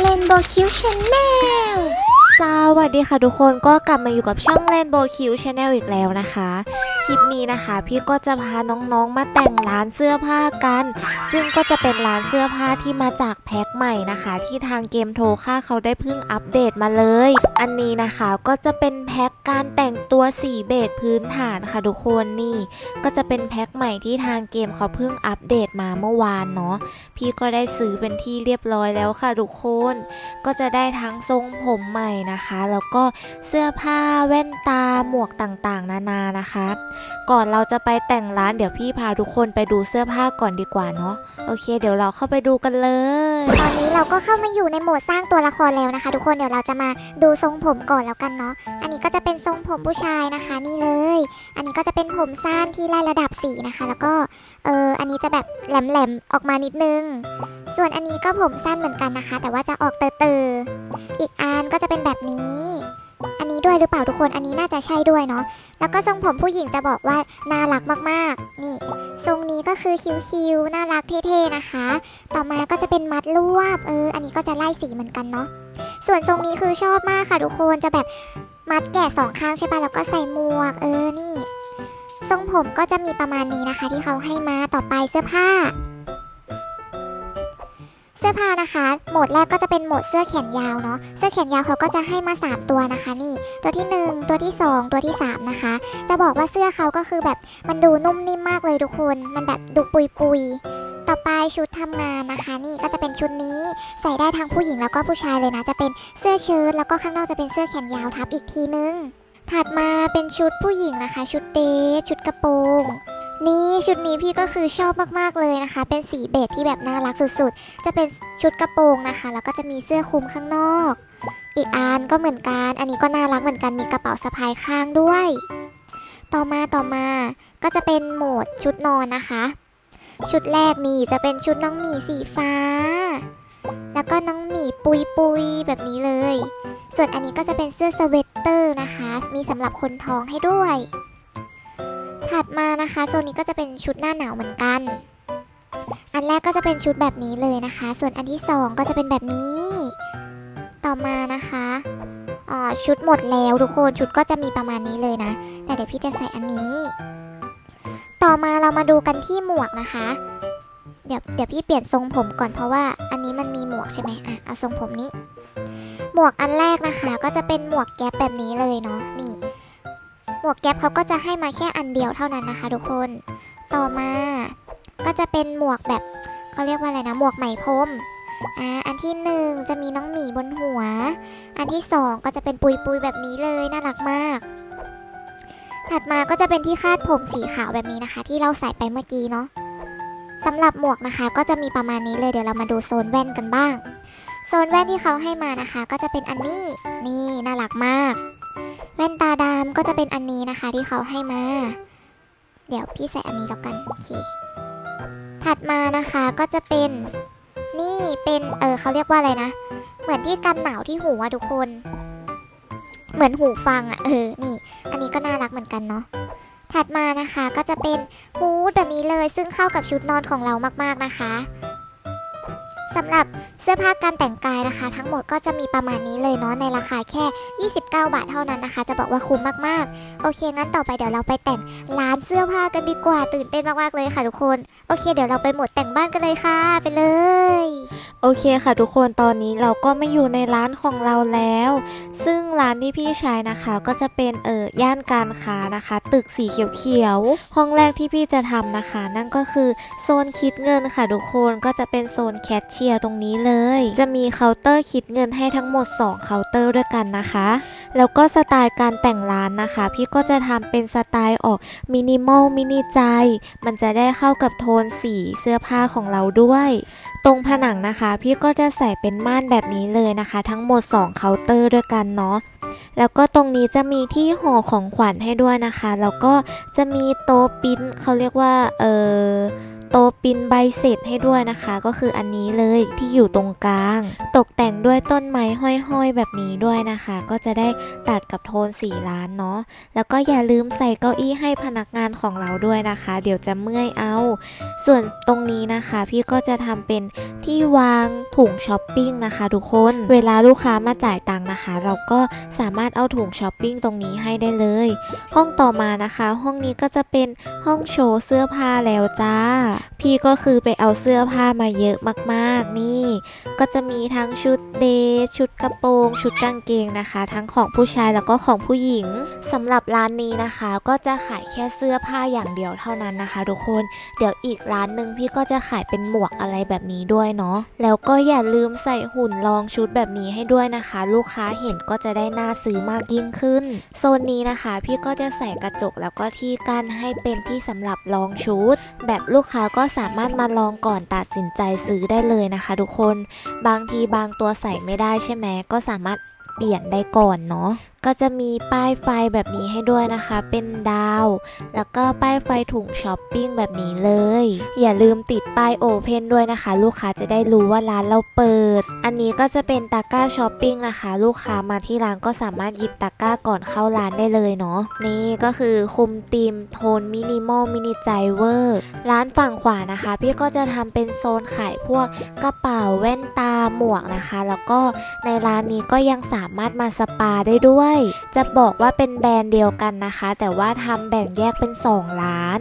เลนโบคิวชาแนลสวัสดีค่ะทุกคนก็กลับมาอยู่กับช่องเลนโบคิวชาแนลอีกแล้วนะคะ คลิปนี้นะคะ พี่ก็จะพาน้องๆมาแต่งร้านเสื้อผ้ากัน ซึ่งก็จะเป็นร้านเสื้อผ้าที่มาจากแพ็คใหม่นะคะ ที่ทางเกมโทค่าเขาได้เพิ่งอัปเดตมาเลย อันนี้นะคะก็จะเป็นแพ็คการแต่งตัวสีเบจพื้นฐานค่ะทุกคนนี่ ก็จะเป็นแพ็คใหม่ที่ทางเกมเขาเพิ่งอัปเดตมาเมื่อวานเนาะพี่ก็ได้ซื้อเป็นที่เรียบร้อยแล้วค่ะทุกคนก็จะได้ทั้งทรงผมใหม่นะคะ แล้วก็เสื้อผ้าแว่นตาหมวกต่างๆ นานานะคะก่อนเราจะไปแต่งร้านเดี๋ยวพี่พาทุกคนไปดูเสื้อผ้าก่อนดีกว่าเนาะโอเค เดี๋ยวเราเข้าไปดูกันเลย ตอนนี้เราก็เข้ามาอยู่ในโหมดสร้างตัวละครแล้วนะคะ ทุกคนเดี๋ยวเราจะมาดูทรงผมก่อนแล้วกันเนาะอันนี้ก็จะเป็นทรงผมผู้ชายนะคะนี่เลย อันนี้ก็จะเป็นผมสั้นที่ไล่ระดับสีนะคะ แล้วก็เอออันนี้จะแบบแหลมๆออกมานิดนึง ส่วนอันนี้ก็ผมสั้นเหมือนกันนะคะ แต่ว่าจะออกเตอๆอี คนอันนี้น่าจะใช่ด้วยเนาะแล้วก็ทรงผมผู้หญิงจะบอกว่าน่ารักมากๆ นี่ ทรงนี้ก็คือคิ้วๆน่ารักเท่ๆนะคะ ต่อมาก็จะเป็นมัดรวบเอออันนี้ก็จะไล่สีเหมือนกันเนาะส่วนทรงนี้คือชอบมากค่ะทุกคนจะแบบมัดแกะสองข้างใช่ปะแล้วก็ใส่หมวก เออนี่ ทรงผมก็จะมีประมาณนี้นะคะ ที่เขาให้มาต่อไปเสื้อผ้า สื้อผ้านะคะ โหมดแรกก็จะเป็นโหมดเสื้อแขนยาวเนาะ เสื้อแขนยาวเขาก็จะให้มา 3 ตัวนะคะ นี่ ตัวที่ 1 ตัวที่ 2 ตัวที่ 3 นะคะ จะบอกว่าเสื้อเขาก็คือแบบมันดูนุ่มนิ่มมากเลยทุกคน มันแบบดูปุยปุยต่อไปชุดทำงานนะคะ นี่ก็จะเป็นชุดนี้ใส่ได้ทั้งผู้หญิงแล้วก็ผู้ชายเลยนะ จะเป็นเสื้อเชิ้ตแล้วก็ข้างนอกจะเป็นเสื้อแขนยาวทับอีกทีนึง ถัดมาเป็นชุดผู้หญิงนะคะ ชุดเดทชุดกระโปรง นี่ชุดนี้พี่ก็คือชอบมากๆเลยนะคะ เป็นสีเบจที่แบบน่ารักสุดๆ จะเป็นชุดกระโปรงนะคะ แล้วก็จะมีเสื้อคลุมข้างนอก อีกอันก็เหมือนกัน อันนี้ก็น่ารักเหมือนกัน มีกระเป๋าสะพายข้างด้วย ต่อมาต่อมาก็จะเป็นโหมดชุดนอนนะคะ ชุดแรกนี่จะเป็นชุดน้องหมีสีฟ้า แล้วก็น้องหมีปุยปุยแบบนี้เลย ส่วนอันนี้ก็จะเป็นเสื้อสเวตเตอร์นะคะ มีสำหรับคนท้องให้ด้วย ถัดมานะคะโซนนี้ก็จะเป็นชุดหน้าหนาวเหมือนกัน อันแรกก็จะเป็นชุดแบบนี้เลยนะคะ ส่วนอันที่สองก็จะเป็นแบบนี้ ต่อมานะคะอ่าชุดหมดแล้วทุกคนชุดก็จะมีประมาณนี้เลยนะ แต่เดี๋ยวพี่จะใส่อันนี้ ต่อมาเรามาดูกันที่หมวกนะคะ เดี๋ยวเดี๋ยวพี่เปลี่ยนทรงผมก่อนเพราะว่าอันนี้มันมีหมวกใช่ไหมอะเอาทรงผมนี้ หมวกอันแรกนะคะ ก็จะเป็นหมวกแก๊ปแบบนี้เลยเนาะนี่ วกแก๊ปเขาก็จะให้มาแค่อันเดียวเท่านั้นนะคะ ทุกคน ต่อมาก็จะเป็นหมวกแบบเขาเรียกว่าอะไรนะ หมวกไหมพรมอ่าอันที่หนึ่งจะมีน้องหมีบนหัว อันที่สองก็จะเป็นปุยปุยๆแบบนี้เลยน่ารักมาก ถัดมาก็จะเป็นที่คาดผมสีขาวแบบนี้นะคะ ที่เราใส่ไปเมื่อกี้เนาะสำหรับหมวกนะคะ ก็จะมีประมาณนี้เลยเดี๋ยวเรามาดูโซนแว่นกันบ้าง โซนแว่นที่เขาให้มานะคะ ก็จะเป็นอันนี้นี่น่ารักมาก แว่นตาดำก็จะเป็นอันนี้นะคะที่เขาให้มา เดี๋ยวพี่ใส่อันนี้แล้วกันโอเค ถัดมานะคะก็จะเป็นนี่เป็นเออเขาเรียกว่าอะไรนะ เหมือนที่กันหนาวที่หูอะทุกคน เหมือนหูฟังอะเออนี่ อันนี้ก็น่ารักเหมือนกันเนาะถัดมานะคะก็จะเป็นมูดแบบนี้เลยซึ่งเข้ากับชุดนอนของเรามากๆนะคะสำหรับ สื้อผ้าการแต่งกายนะคะ ทั้งหมดก็จะมีประมาณนี้เลยเนาะในราคาแค่ 29 บาทเท่านั้นนะคะ จะบอกว่าคุ้มมากๆ โอเคงั้นต่อไปเดี๋ยวเราไปแต่งร้านเสื้อผ้ากันดีกว่าตื่นเต้นมากๆเลยค่ะทุกคนโอเค เดี๋ยวเราไปหมดแต่งบ้านกันเลยค่ะไปเลย โอเคค่ะทุกคนตอนนี้เราก็ไมาอยู่ในร้านของเราแล้ว ซึ่งร้านที่พี่ใช้นะคะก็จะเป็นเอ่อย่านการค้านะคะ ตึกสีเขียวๆห้องแรกที่พี่จะทำนะคะ นั่นก็คือโซนคิดเงินค่ะทุกคนก็จะเป็นโซนแคชเชียร์ตรงนี้เลยจะมีเคาน์เตอร์คิดเงินให้ทั้งหมด 2 เคาน์เตอร์ด้วยกันนะคะ แล้วก็สไตล์การแต่งร้านนะคะ พี่ก็จะทำเป็นสไตล์ออกมินิมอลมินิใจ มันจะได้เข้ากับโทนสีเสื้อผ้าของเราด้วย ตรงผนังนะคะ พี่ก็จะใส่เป็นม่านแบบนี้เลยนะคะ ทั้งหมด 2 เคาน์เตอร์ด้วยกันเนาะแล้วก็ตรงนี้จะมีที่ห่อของขวัญให้ด้วยนะคะ แล้วก็จะมีโต๊ะปิ้นเขาเรียกว่า เออ โตปินใบเสร็จให้ด้วยนะคะ ก็คืออันนี้เลยที่อยู่ตรงกลาง ตกแต่งด้วยต้นไม้ห้อยๆ แบบนี้ด้วยนะคะ ก็จะได้ตัดกับโทนสีล้านเนาะแล้วก็อย่าลืมใส่เก้าอี้ให้พนักงานของเราด้วยนะคะ เดี๋ยวจะเมื่อยเอา ส่วนตรงนี้นะคะ พี่ก็จะทำเป็นที่วางถุงช้อปปิ้งนะคะ ทุกคนเวลาลูกค้ามาจ่ายตังค์นะคะ เราก็สามารถเอาถุงช้อปปิ้งตรงนี้ให้ได้เลย ห้องต่อมานะคะ ห้องนี้ก็จะเป็นห้องโชว์เสื้อผ้าแล้วจ้าพี่ก็คือไปเอาเสื้อผ้ามาเยอะมากๆ นี่ ก็จะมีทั้งชุดเดทชุดกระโปรง ชุดกางเกงนะคะ ทั้งของผู้ชายแล้วก็ของผู้หญิงสำหรับร้านนี้นะคะ ก็จะขายแค่เสื้อผ้าอย่างเดียวเท่านั้นนะคะทุกคนเดี๋ยวอีกร้านหนึ่งพี่ก็จะขายเป็นหมวกอะไรแบบนี้ด้วยเนาะแล้วก็อย่าลืมใส่หุ่นลองชุดแบบนี้ให้ด้วยนะคะ ลูกค้าเห็นก็จะได้น่าซื้อมากยิ่งขึ้น โซนนี้นะคะ พี่ก็จะใส่กระจกแล้วก็ที่กั้นให้เป็นที่สำหรับลองชุด แบบลูกค้าก็สามารถมาลองก่อนตัดสินใจซื้อได้เลยนะคะ ทุกคนบางทีบางตัวใส่ไม่ได้ใช่ไหมก็สามารถเปลี่ยนได้ก่อนเนาะ ก็จะมีป้ายไฟแบบนี้ให้ด้วยนะคะ เป็นดาว แล้วก็ป้ายไฟถุงช้อปปิ้งแบบนี้เลย อย่าลืมติดป้ายโอเพนด้วยนะคะ ลูกค้าจะได้รู้ว่าร้านเราเปิด อันนี้ก็จะเป็นตะกร้าช้อปปิ้งนะคะ ลูกค้ามาที่ร้านก็สามารถหยิบตะกร้าก่อนเข้าร้านได้เลยเนาะนี่ก็คือคุมธีมโทนมินิมอลมินิใจเวอร์ร้านฝั่งขวานะคะ พี่ก็จะทำเป็นโซนขายพวกกระเป๋าแว่นตาหมวกนะคะ แล้วก็ในร้านนี้ก็ยังสามารถมาสปาได้ด้วยจะบอกว่าเป็นแบรนด์เดียวกันนะคะ แต่ว่าทำแบ่งแยกเป็น 2 ร้าน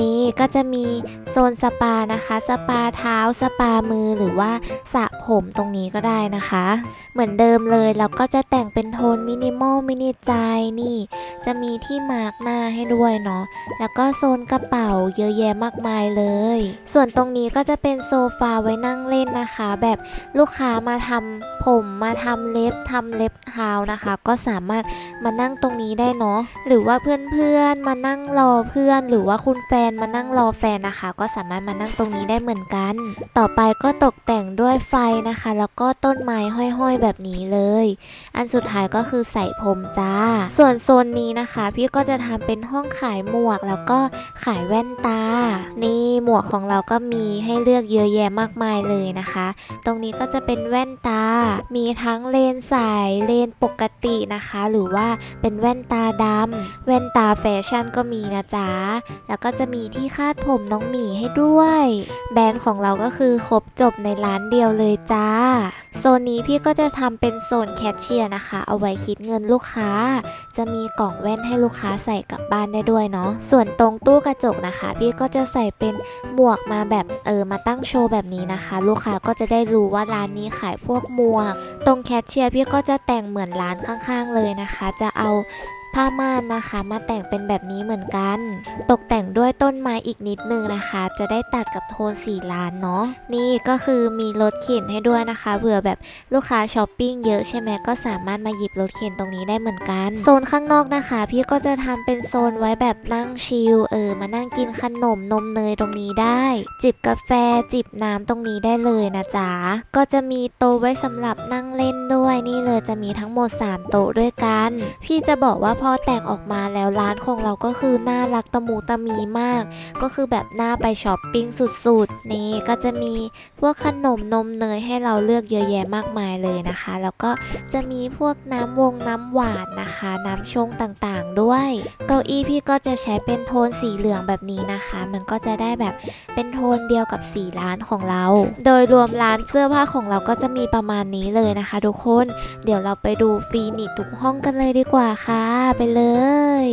นี่ก็จะมีโซนสปานะคะ สปาเท้า สปามือหรือว่าสระ ผมตรงนี้ก็ได้นะคะ เหมือนเดิมเลยเราก็จะแต่งเป็นโทนมินิมอลมินิใจนี่ จะมีที่มาร์กหน้าให้ด้วยเนาะแล้วก็โซนกระเป๋าเยอะแยะมากมายเลย ส่วนตรงนี้ก็จะเป็นโซฟาไว้นั่งเล่นนะคะ แบบลูกค้ามาทำผมมาทำเล็บทำเล็บเท้านะคะ ก็สามารถมานั่งตรงนี้ได้เนาะหรือว่าเพื่อนๆมานั่งรอเพื่อน หรือว่าคุณแฟนมานั่งรอแฟนนะคะ ก็สามารถมานั่งตรงนี้ได้เหมือนกัน ต่อไปก็ตกแต่งด้วยไฟนะคะ แล้วก็ต้นไม้ห้อยๆแบบนี้เลย อันสุดท้ายก็คือใส่ผมจ้า ส่วนโซนนี้นะคะ พี่ก็จะทำเป็นห้องขายหมวกแล้วก็ขายแว่นตา นี่หมวกของเราก็มีให้เลือกเยอะแยะมากมายเลยนะคะ ตรงนี้ก็จะเป็นแว่นตา มีทั้งเลนส์ใสเลนส์ปกตินะคะ หรือว่าเป็นแว่นตาดำแว่นตาแฟชั่นก็มีนะจ๊ะ แล้วก็จะมีที่คาดผมน้องหมีให้ด้วย แบรนด์ของเราก็คือครบจบในร้านเดียวเลยจ้า โซนนี้พี่ก็จะทำเป็นโซนแคชเชียร์นะคะ เอาไว้คิดเงินลูกค้า จะมีกล่องแว่นให้ลูกค้าใส่กลับบ้านได้ด้วยเนาะ ส่วนตรงตู้กระจกนะคะ พี่ก็จะใส่เป็นหมวกมาแบบเออมาตั้งโชว์แบบนี้นะคะ ลูกค้าก็จะได้รู้ว่าร้านนี้ขายพวกหมวก ตรงแคชเชียร์พี่ก็จะแต่งเหมือนร้านข้างๆเลยนะคะ จะเอา ผ้าม่านนะคะ มาแต่งเป็นแบบนี้เหมือนกัน ตกแต่งด้วยต้นไม้อีกนิดนึงนะคะ จะได้ตัดกับโทนสีล้านเนาะนี่ก็คือมีรถเข็นให้ด้วยนะคะเผื่อแบบลูกค้าช้อปปิ้งเยอะใช่ไหมก็สามารถมาหยิบรถเข็นตรงนี้ได้เหมือนกันโซนข้างนอกนะคะ พี่ก็จะทำเป็นโซนไว้แบบนั่งชิลเออมานั่งกินขนมนมเนยตรงนี้ได้ จิบกาแฟจิบน้ำตรงนี้ได้เลยนะจ๊ะก็จะมีโต๊ะไว้สำหรับนั่งเล่นด้วยนี่เลยจะมีทั้งหมด 3 โต๊ะด้วยกัน พี่จะบอกว่าพอแต่งออกมาแล้วร้านของเราก็คือน่ารักตะมูตะมีมาก ก็คือแบบน่าไปช้อปปิ้งสุดๆ นี่ก็จะมีพวกขนมนมเนยให้เราเลือกเยอะแยะมากมายเลยนะคะ แล้วก็จะมีพวกน้ำวงน้ำหวานนะคะ น้ำชงต่างๆ ด้วย เก้าอี้พี่ก็จะใช้เป็นโทนสีเหลืองแบบนี้นะคะ มันก็จะได้แบบเป็นโทนเดียวกับสีร้านของเรา โดยรวมร้านเสื้อผ้าของเราก็จะมีประมาณนี้เลยนะคะ ทุกคน เดี๋ยวเราไปดูฟีนิตทุกห้องกันเลยดีกว่าค่ะไปเลย